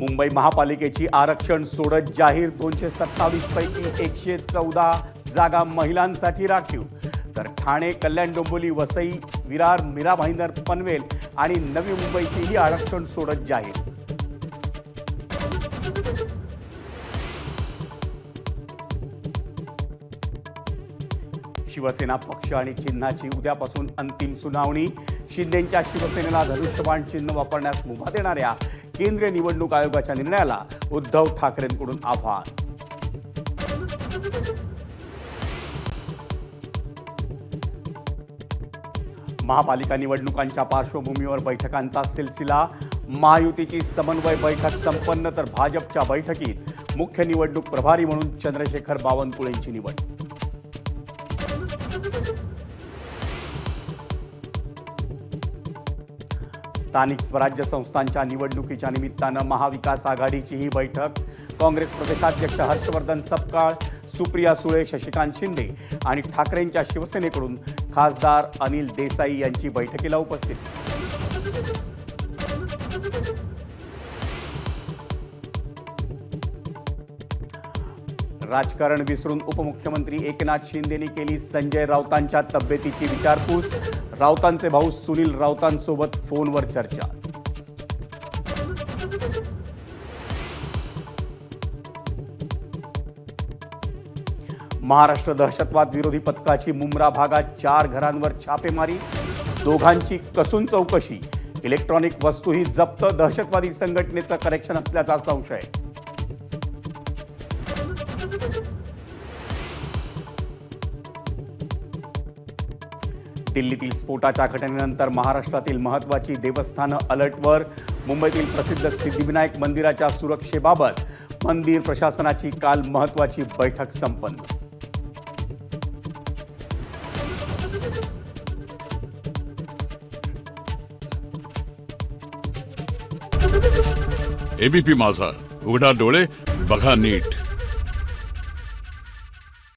मुंबई महापालिकेची आरक्षण सोडत जाहीर दोनशे सत्तावीस पैकी एकशे चौदा जागा महिलांसाठी राखीव. तर ठाणे कल्याण डोंबोली वसई विरार मीरा भाईंदर पनवेल आणि नवी मुंबईचीही आरक्षण सोडत जाहीर. शिवसेना पक्ष आणि चिन्हाची उद्यापासून अंतिम सुनावणी. शिंदेच्या शिवसेनेला धनुष्यबाण चिन्ह वापरण्यास मुभा देणाऱ्या केंद्रीय निवडणूक आयोगाच्या निर्णयाला उद्धव ठाकरेंकडून आव्हान. महापालिका निवडणुकांच्या पार्श्वभूमीवर बैठकांचा सिलसिला. महायुतीची समन्वय बैठक संपन्न तर भाजपच्या बैठकीत मुख्य निवडणूक प्रभारी म्हणून चंद्रशेखर बावनकुळेंची निवड. स्थानिक स्वराज्य संस्थांच्या निवडणुकीच्या निमित्तानं महाविकास आघाडीची ही बैठक. काँग्रेस प्रदेशाध्यक्ष हर्षवर्धन सपकाळ सुप्रिया सुळे शशिकांत शिंदे आणि ठाकरेंच्या शिवसेनेकडून खासदार अनिल देसाई यांची बैठकीला उपस्थित. राजकारण विसरून उपमुख्यमंत्री एकनाथ शिंदेनी केली संजय राऊतांच्या तब्येतीची विचारपूस. राऊतांचे भाऊ सुनील राऊतांसोबत फोनवर चर्चा. महाराष्ट्र दहशतवाद विरोधी पथकाची मुंब्रा भागात चार घरांवर छापेमारी. दोघांची कसून चौकशी. इलेक्ट्रॉनिक वस्तूही जप्त. दहशतवादी संघटनेचं कनेक्शन असल्याचा संशय. दिल्लीतील स्फोटाच्या घटनेनंतर महाराष्ट्रातील महत्त्वाची देवस्थानं अलर्टवर. मुंबईतील प्रसिद्ध सिद्धिविनायक मंदिराच्या सुरक्षेबाबत मंदिर प्रशासनाची काल महत्त्वाची बैठक संपन्न. एबीपी माझा. उघडा डोळे बघा नीट.